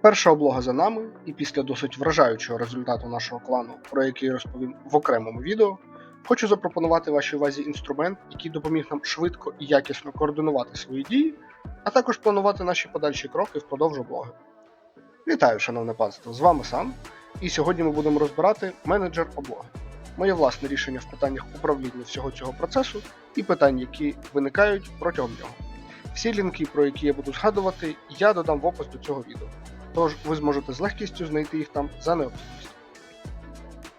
Перша облога за нами, і після досить вражаючого результату нашого клану, про який розповім в окремому відео, хочу запропонувати вашій увазі інструмент, який допоміг нам швидко і якісно координувати свої дії, а також планувати наші подальші кроки впродовж облоги. Вітаю, шановне панство! З вами сам, і сьогодні ми будемо розбирати менеджер облоги. Моє власне рішення в питаннях управління всього цього процесу і питань, які виникають протягом нього. Всі лінки, про які я буду згадувати, я додам в опис до цього відео. Тож ви зможете з легкістю знайти їх там за необхідністю.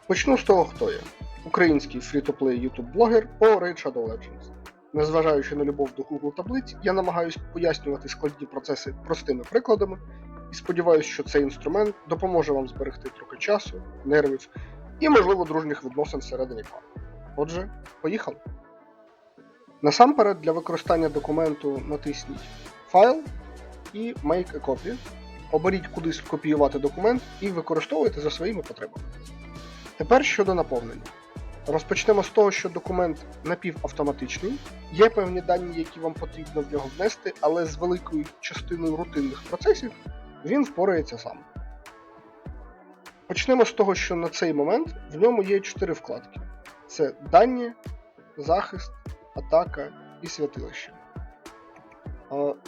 Почну з того, хто я. Український фрі-то-плей YouTube блогер по Raid Shadow Legends. Незважаючи на любов до Google таблиць, я намагаюсь пояснювати складні процеси простими прикладами і сподіваюся, що цей інструмент допоможе вам зберегти трохи часу, нервів і, можливо, дружніх відносин всередині клану. Отже, поїхали! Насамперед для використання документу натисніть Файл і Make a Copy. Оберіть кудись копіювати документ і використовуйте за своїми потребами. Тепер щодо наповнення. Розпочнемо з того, що документ напівавтоматичний. Є певні дані, які вам потрібно в нього внести, але з великою частиною рутинних процесів він впорається сам. Почнемо з того, що на цей момент в ньому є 4 вкладки: це дані, захист, атака і святилище.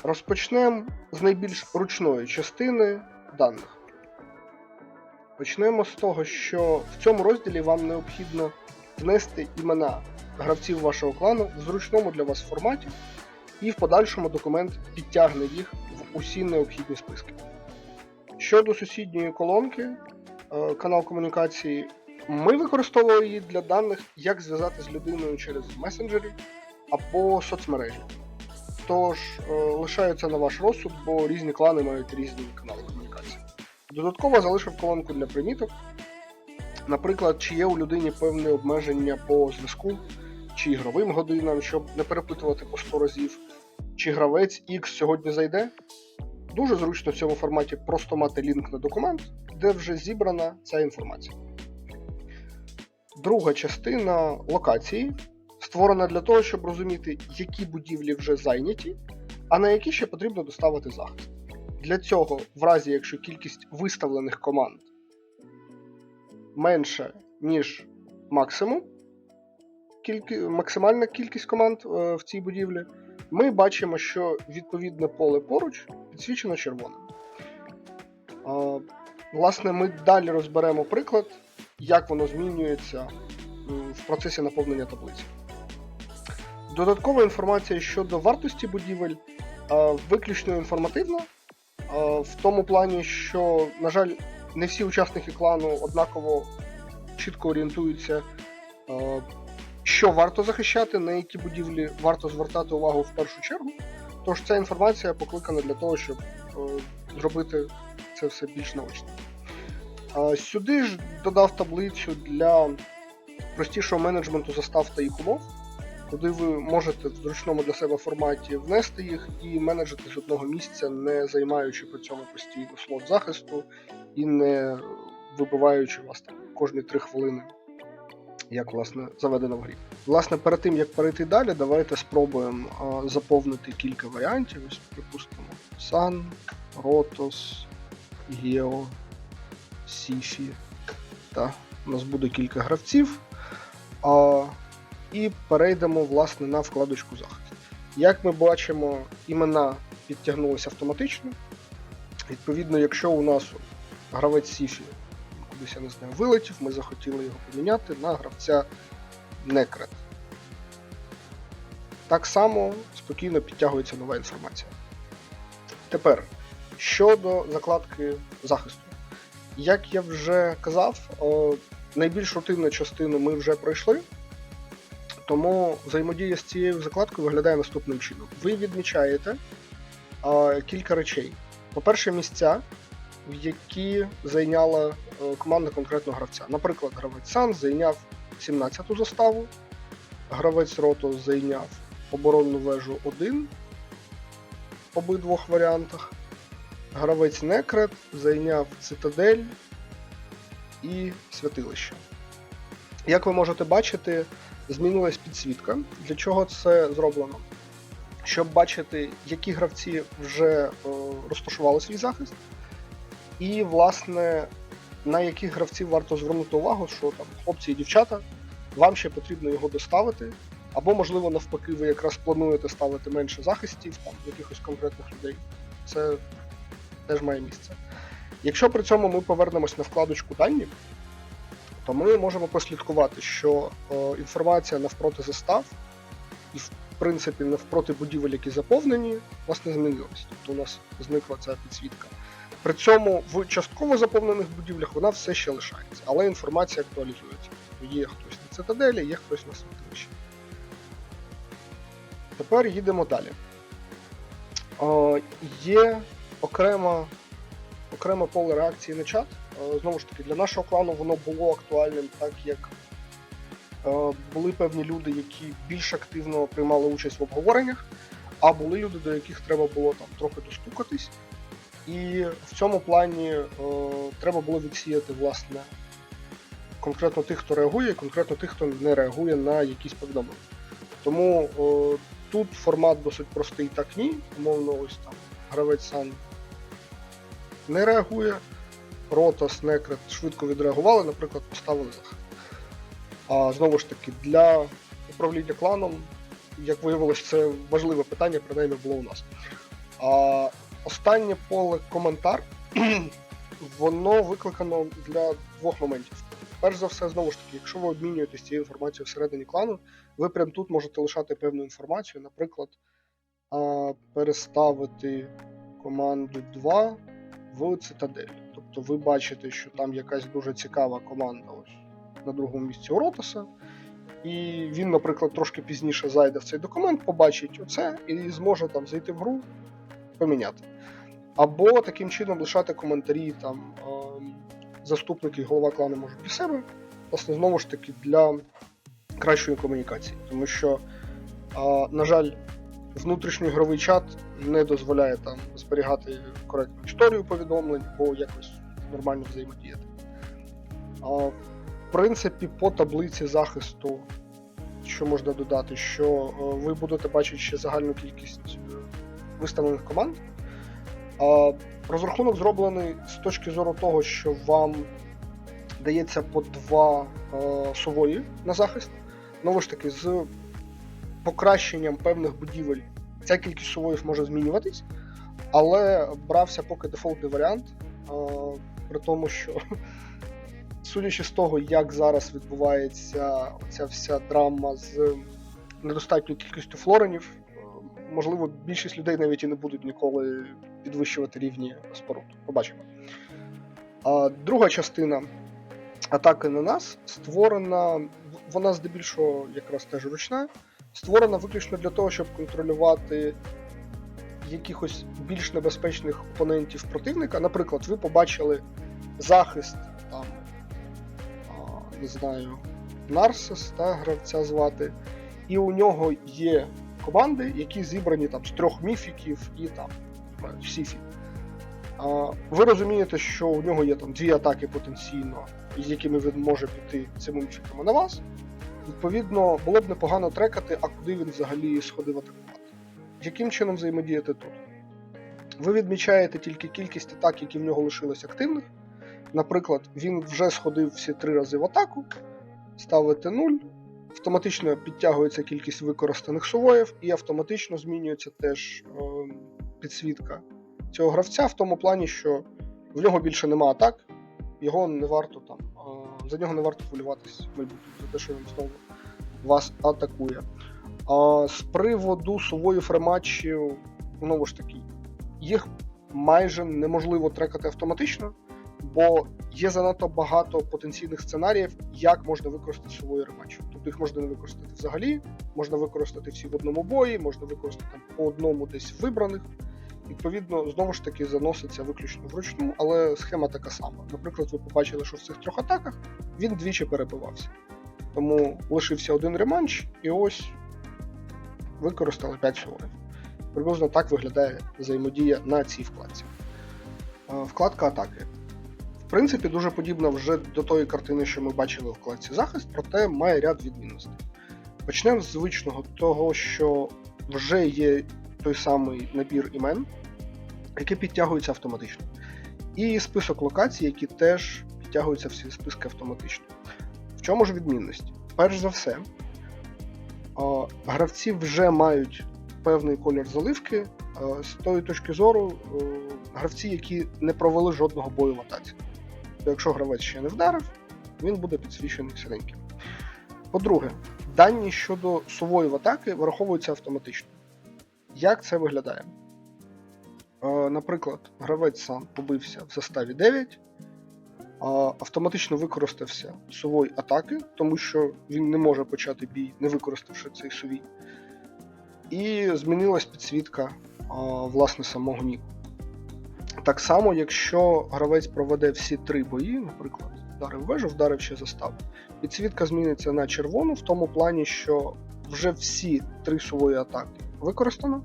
Розпочнемо з найбільш ручної частини даних. Почнемо з того, що в цьому розділі вам необхідно внести імена гравців вашого клану в зручному для вас форматі, і в подальшому документ підтягне їх в усі необхідні списки. Щодо сусідньої колонки, е, канал комунікації, ми використовували її для даних, як зв'язати з людиною через месенджері або соцмережі. Тож е, лишається на ваш розсуд, бо різні клани мають різні канали комунікації. Додатково залишив колонку для приміток. Наприклад, чи є у людині певне обмеження по зв'язку, чи ігровим годинам, щоб не перепитувати по 100 разів, чи гравець X сьогодні зайде. Дуже зручно в цьому форматі просто мати лінк на документ, де вже зібрана ця інформація. Друга частина локації створена для того, щоб розуміти, які будівлі вже зайняті, а на які ще потрібно доставити захист. Для цього, в разі якщо кількість виставлених команд менша, ніж максимум, кількі, максимальна кількість команд е, в цій будівлі, ми бачимо, що відповідне поле поруч підсвічено червоним. Е, власне, ми далі розберемо приклад, як воно змінюється в процесі наповнення таблиці. Додаткова інформація щодо вартості будівель виключно інформативна, в тому плані, що, на жаль, не всі учасники клану однаково чітко орієнтуються, що варто захищати, на які будівлі варто звертати увагу в першу чергу. Тож ця інформація покликана для того, щоб зробити це все більш наочно. Сюди ж додав таблицю для простішого менеджменту застав та їх умов куди ви можете в зручному для себе форматі внести їх і менеджити з одного місця, не займаючи при цьому постійно слот захисту і не вибиваючи вас там кожні 3 хвилини, як власне заведено в грі. Власне, перед тим як перейти далі, давайте спробуємо а, заповнити кілька варіантів. Ось, припустимо, Sun, Rotos, Geo, Сіфі. Та у нас буде кілька гравців. А, і перейдемо власне на вкладочку захист. Як ми бачимо, імена підтягнулися автоматично. Відповідно, якщо у нас гравець Сіфі кудись я не знаю, вилетів, ми захотіли його поміняти на гравця Некрет. Так само спокійно підтягується нова інформація. Тепер щодо закладки захисту. Як я вже казав, найбільш рутинну частину ми вже пройшли. Тому взаємодія з цією закладкою виглядає наступним чином. Ви відмічаєте а, кілька речей. По-перше, місця, в які зайняла е, команда конкретного гравця. Наприклад, гравець Сан зайняв 17-ту заставу, гравець Рото зайняв оборонну вежу 1 в обидвох варіантах. Гравець Некрет зайняв цитадель і святилище. Як ви можете бачити, змінилась підсвітка. Для чого це зроблено? Щоб бачити, які гравці вже е, розташували свій захист, І, власне, на яких гравців варто звернути увагу, що там хлопці і дівчата, вам ще потрібно його доставити. Або, можливо, навпаки, ви якраз плануєте ставити менше захистів, там, якихось конкретних людей. Це теж має місце. Якщо при цьому ми повернемось на вкладочку дані, то ми можемо послідкувати, що е, інформація навпроти застав і, в принципі, навпроти будівель, які заповнені, власне, змінилась. Тобто у нас зникла ця підсвітка. При цьому в частково заповнених будівлях вона все ще лишається, але інформація актуалізується. Є хтось на цитаделі, є хтось на святилищі. Тепер їдемо далі. Е, є окрема, окреме поле реакції на чат. Е, Знову ж таки, для нашого клану воно було актуальним, так як е, були певні люди, які більш активно приймали участь в обговореннях, а були люди, до яких треба було там трохи достукатись. І в цьому плані е, треба було відсіяти, власне, конкретно тих, хто реагує, і конкретно тих, хто не реагує на якісь повідомлення. Тому е, тут формат досить простий так ні. Умовно, ось там гравець сам не реагує. Ротас, Некрет швидко відреагували, наприклад, поставили захист. А знову ж таки, для управління кланом, як виявилось, це важливе питання, принаймні було у нас. А останнє поле коментар, воно викликано для двох моментів. Перш за все, знову ж таки, якщо ви обмінюєтесь цією інформацією всередині клану, ви прямо тут можете лишати певну інформацію, наприклад, переставити команду 2 в цитадель. Тобто ви бачите, що там якась дуже цікава команда ось на другому місці у Ротаса, і він, наприклад, трошки пізніше зайде в цей документ, побачить оце і зможе там зайти в гру, поміняти. Або таким чином лишати коментарі там ем, заступники і голова клану можуть для себе, власне, знову ж таки, для кращої комунікації. Тому що, на жаль, внутрішньоігровий чат не дозволяє там зберігати коректну історію повідомлень або якось нормально взаємодіяти. А, в принципі, по таблиці захисту, що можна додати, що е, ви будете бачити ще загальну кількість е, виставлених команд. А, розрахунок зроблений з точки зору того, що вам дається по два е, сувої на захист. Знову ж таки, з покращенням певних будівель ця кількість сувоїв може змінюватись, але брався поки дефолтний варіант, при тому, що судячи з того, як зараз відбувається ця вся драма з недостатньою кількістю флоренів, е, можливо, більшість людей навіть і не будуть ніколи підвищувати рівні споруд. Побачимо. А друга частина атаки на нас створена, вона здебільшого якраз теж ручна, створена виключно для того, щоб контролювати якихось більш небезпечних опонентів противника. Наприклад, ви побачили захист там, не знаю, Нарсис, та, гравця звати, і у нього є команди, які зібрані там з трьох міфіків і там сіфі. Ви розумієте, що у нього є там дві атаки потенційно, з якими він може піти цими міфіками на вас. Відповідно, було б непогано трекати, а куди він взагалі сходив атакувати. Яким чином взаємодіяти тут? Ви відмічаєте тільки кількість атак, які в нього лишились активних. Наприклад, він вже сходив всі три рази в атаку, ставите 0, автоматично підтягується кількість використаних сувоїв, і автоматично змінюється теж е, підсвітка цього гравця в тому плані, що в нього більше нема атак, його не варто там, е, за нього не варто майбутньому, за те, що він знову вас атакує. А з приводу сувоїв рематчів, знову ж таки, їх майже неможливо трекати автоматично, бо є занадто багато потенційних сценаріїв, як можна використати сувої рематчі. Тобто їх можна не використати взагалі, можна використати всі в одному бої, можна використати там, по одному десь вибраних. Відповідно, знову ж таки заноситься виключно вручну, але схема така сама. Наприклад, ви побачили, що в цих трьох атаках він двічі перебивався. Тому лишився один реманч, і ось використали 5 сувоїв. Приблизно так виглядає взаємодія на цій вкладці. Е, Вкладка атаки. В принципі, дуже подібна вже до тої картини, що ми бачили у вкладці захист, проте має ряд відмінностей. Почнемо з звичного того, що вже є той самий набір імен, які підтягуються автоматично. і список локацій, які теж підтягуються в ці списки автоматично. В чому ж відмінність? Перш за все, гравці вже мають певний колір заливки. З тої точки зору, е, гравці, які не провели жодного бою в атаці. То якщо гравець ще не вдарив, він буде підсвічений синеньким. По-друге, дані щодо сувої в атаки враховуються автоматично. Як це виглядає? Е, Наприклад, гравець сам побився в заставі 9, а, автоматично використався сувой атаки, тому що він не може почати бій, не використавши цей сувій. І змінилась підсвітка власне самого Ніку. Так само, якщо гравець проведе всі три бої, наприклад, вдарив вежу, вдарив ще заставу, підсвітка зміниться на червону в тому плані, що вже всі три сувої атаки використано,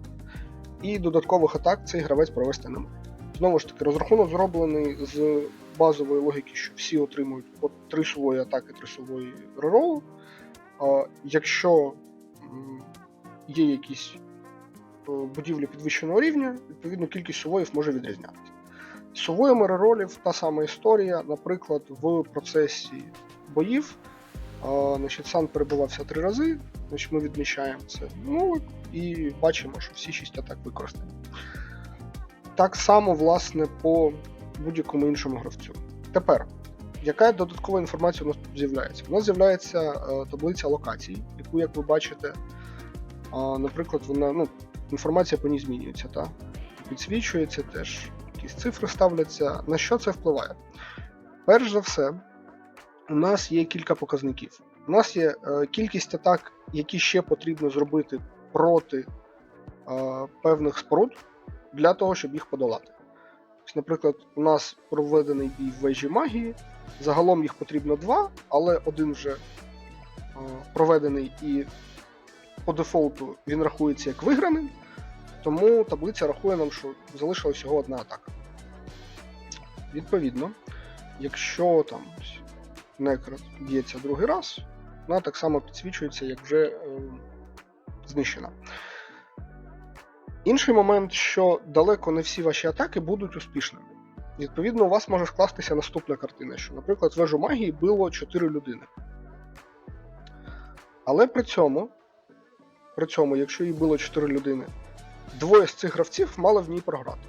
і додаткових атак цей гравець провести не може. Знову ж таки, розрахунок зроблений з базової логіки, що всі отримують по три сувої атаки, три сувої реролу. Якщо є якісь е, будівлі підвищеного рівня, відповідно кількість сувоїв може відрізнятися. З сувоями реролів та сама історія, наприклад, в процесі боїв. Значить, Сан перебувався три рази, значить ми відмічаємо це. Ну і бачимо, що всі шість атак використані. Так само, власне, по будь-якому іншому гравцю. Тепер, яка додаткова інформація у нас тут з'являється? У нас з'являється е, таблиця локацій, яку, як ви бачите, а, наприклад, вона, ну, інформація по ній змінюється, та? підсвічується теж, якісь цифри ставляться. На що це впливає? Перш за все, у нас є кілька показників. У нас є е, кількість атак, які ще потрібно зробити проти е, певних споруд для того, щоб їх подолати. Наприклад, у нас проведений бій в вежі магії. Загалом їх потрібно два, але один вже е, проведений і по дефолту він рахується як виграним. Тому таблиця рахує нам, що залишилась всього одна атака. Відповідно, якщо там некрот б'ється другий раз, вона так само підсвічується, як вже е, знищена. Інший момент, що далеко не всі ваші атаки будуть успішними. Відповідно, у вас може скластися наступна картина, що, наприклад, вежу магії било 4 людини. Але при цьому, при цьому, якщо її било 4 людини, двоє з цих гравців мали в ній програти.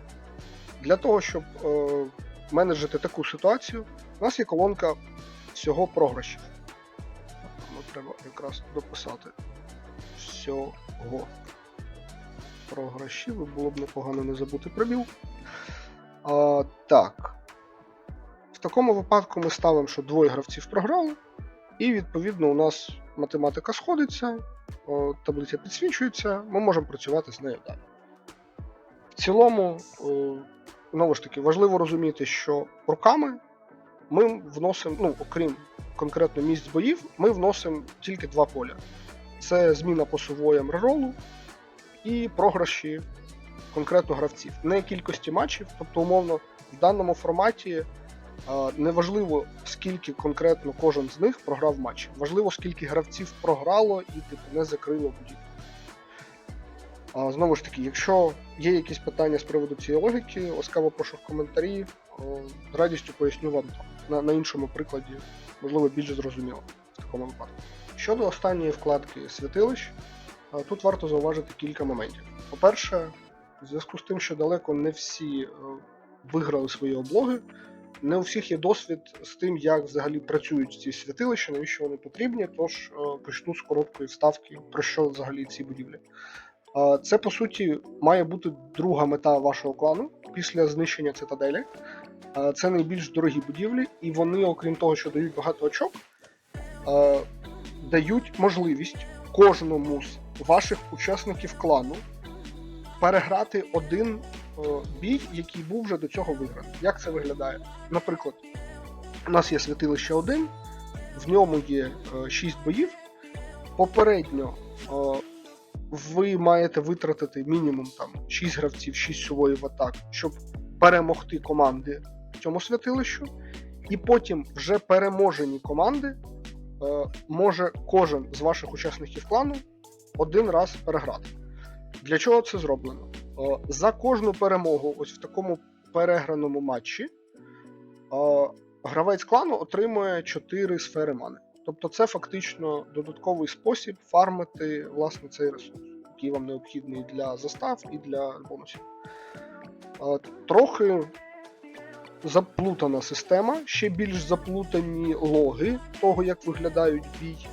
Для того, щоб е, менеджити таку ситуацію, у нас є колонка всього програшів. Тому треба якраз дописати всього програшів, і було б непогано не забути прибіл. А, так. В такому випадку ми ставимо, що двоє гравців програли, і відповідно у нас математика сходиться, таблиця підсвічується, ми можемо працювати з нею далі. В цілому, знову ж таки, важливо розуміти, що руками ми вносимо, ну, окрім конкретно місць боїв, ми вносимо тільки два поля. Це зміна по сувоям реролу і програші конкретно гравців. Не кількості матчів, тобто, умовно, в даному форматі е, неважливо, скільки конкретно кожен з них програв матч. Важливо, скільки гравців програло і типу, не закрило будівлю. Знову ж таки, якщо є якісь питання з приводу цієї логіки, ласкаво прошу в коментарі. О, З радістю поясню вам на, на іншому прикладі, можливо, більш зрозуміло в такому випадку. Щодо останньої вкладки святилищ, тут варто зауважити кілька моментів. По-перше, в зв'язку з тим, що далеко не всі е, виграли свої облоги, не у всіх є досвід з тим, як взагалі працюють ці святилища, навіщо вони потрібні. Тож е, почну з короткої вставки, про що взагалі ці будівлі. Це по суті має бути друга мета вашого клану після знищення цитаделі. Це найбільш дорогі будівлі, і вони, окрім того, що дають багато очок, дають можливість кожному з ваших учасників клану переграти один е, бій, який був вже до цього виграний. Як це виглядає? Наприклад, у нас є святилище 1, в ньому є 6 боїв. Попередньо е, ви маєте витратити мінімум там 6 гравців, 6 сувоїв атак, щоб перемогти команди в цьому святилищу. І потім вже переможені команди е, може кожен з ваших учасників клану один раз переграти. Для чого це зроблено? Е, За кожну перемогу, ось в такому переграному матчі, е, гравець клану отримує 4 сфери мани. Тобто це фактично додатковий спосіб фармити власне цей ресурс, який вам необхідний для застав і для бонусів. Е, Трохи заплутана система, ще більш заплутані логи того, як виглядають бій.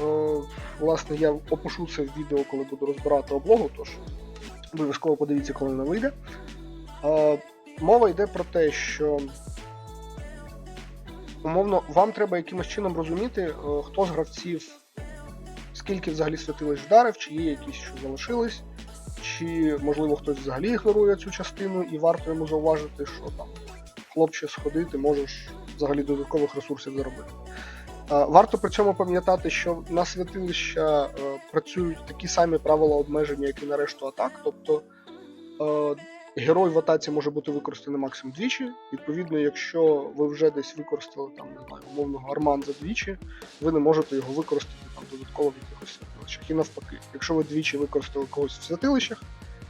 Е, Власне, я опишу це в відео, коли буду розбирати облогу, тож обов'язково подивіться, коли вона вийде. Е, Мова йде про те, що умовно, вам треба якимось чином розуміти, е, хто з гравців, скільки взагалі святилищ вдарив, чи є якісь, що залишились, чи можливо хтось взагалі ігнорує цю частину, і варто йому зауважити, що там хлопче сходи, ти можеш взагалі додаткових ресурсів заробити. Е, Варто при цьому пам'ятати, що на святилища е, працюють такі самі правила обмеження, як і на решту атак. Тобто е, герой в атаці може бути використаний максимум двічі. Відповідно, якщо ви вже десь використали там, не знаю, умовного арман за двічі, ви не можете його використати там додатково в якихось святилищах. І навпаки, якщо ви двічі використали когось в святилищах,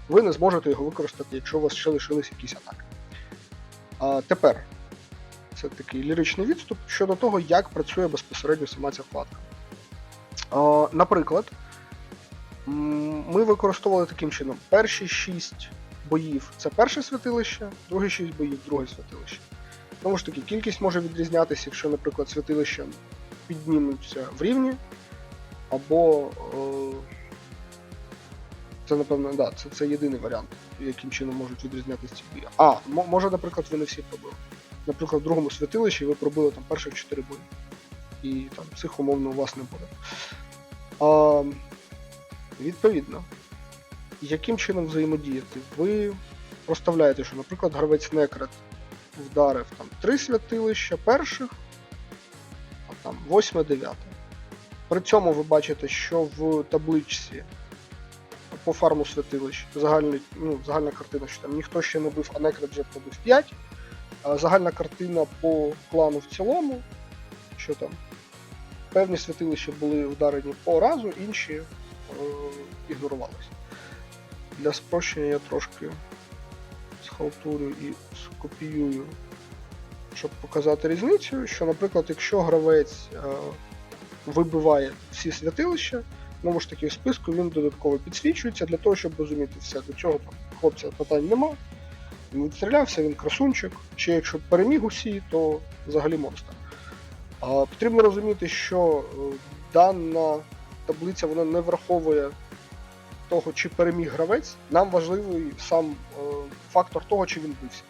ви не зможете його використати, якщо у вас ще лишились якісь атаки. А тепер це такий ліричний відступ щодо того, як працює безпосередньо сама ця вкладка. Наприклад, ми використовували таким чином: перші 6 боїв це перше святилище, другі 6 боїв друге святилище. Тому ж таки, кількість може відрізнятися, якщо, наприклад, святилища піднімуться в рівні, або е, це, напевно, да, це, це єдиний варіант, яким чином можуть відрізнятися ці бої. А, може, наприклад, ви не всі пробили наприклад, в другому святилищі ви пробили там перших 4 бої. І там цих умовно у вас не буде. А, відповідно, яким чином взаємодіяти? Ви проставляєте, що, наприклад, гравець Некрет вдарив там три святилища перших, а там восьме, дев'яте. При цьому ви бачите, що в табличці по фарму святилищ загальний, ну, загальна картина, що там ніхто ще не бив, а Некрет вже пробив 5. А Загальна картина по клану в цілому, що там певні святилища були вдарені по разу, інші е, ігнорувалися. Для спрощення я трошки схалтурю і скопіюю, щоб показати різницю, що, наприклад, якщо гравець е, вибиває всі святилища, знову ж таки в списку він додатково підсвічується для того, щоб розуміти все. До цього там хлопця питань нема. Він відстрілявся, він красунчик. Чи якщо переміг усі, то взагалі монстр. А, потрібно розуміти, що е, дана таблиця вона не враховує того, чи переміг гравець. Нам важливий сам е, фактор того, чи він бився.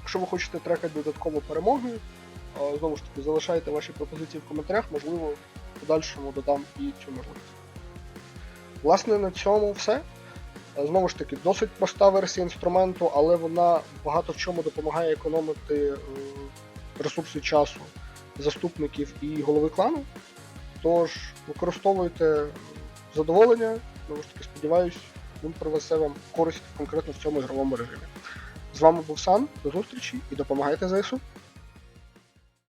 Якщо ви хочете трекати додатково перемоги, е, знову ж таки, залишайте ваші пропозиції в коментарях, можливо, в подальшому додам і цю можливість. Власне, на цьому все. Знову ж таки, досить проста версія інструменту, але вона багато в чому допомагає економити е, ресурси часу заступників і голови клану. Тож використовуйте задоволення, знову ж таки, сподіваюсь, він принесе вам користь конкретно в цьому ігровому режимі. З вами був Сан, до зустрічі і допомагайте ЗСУ.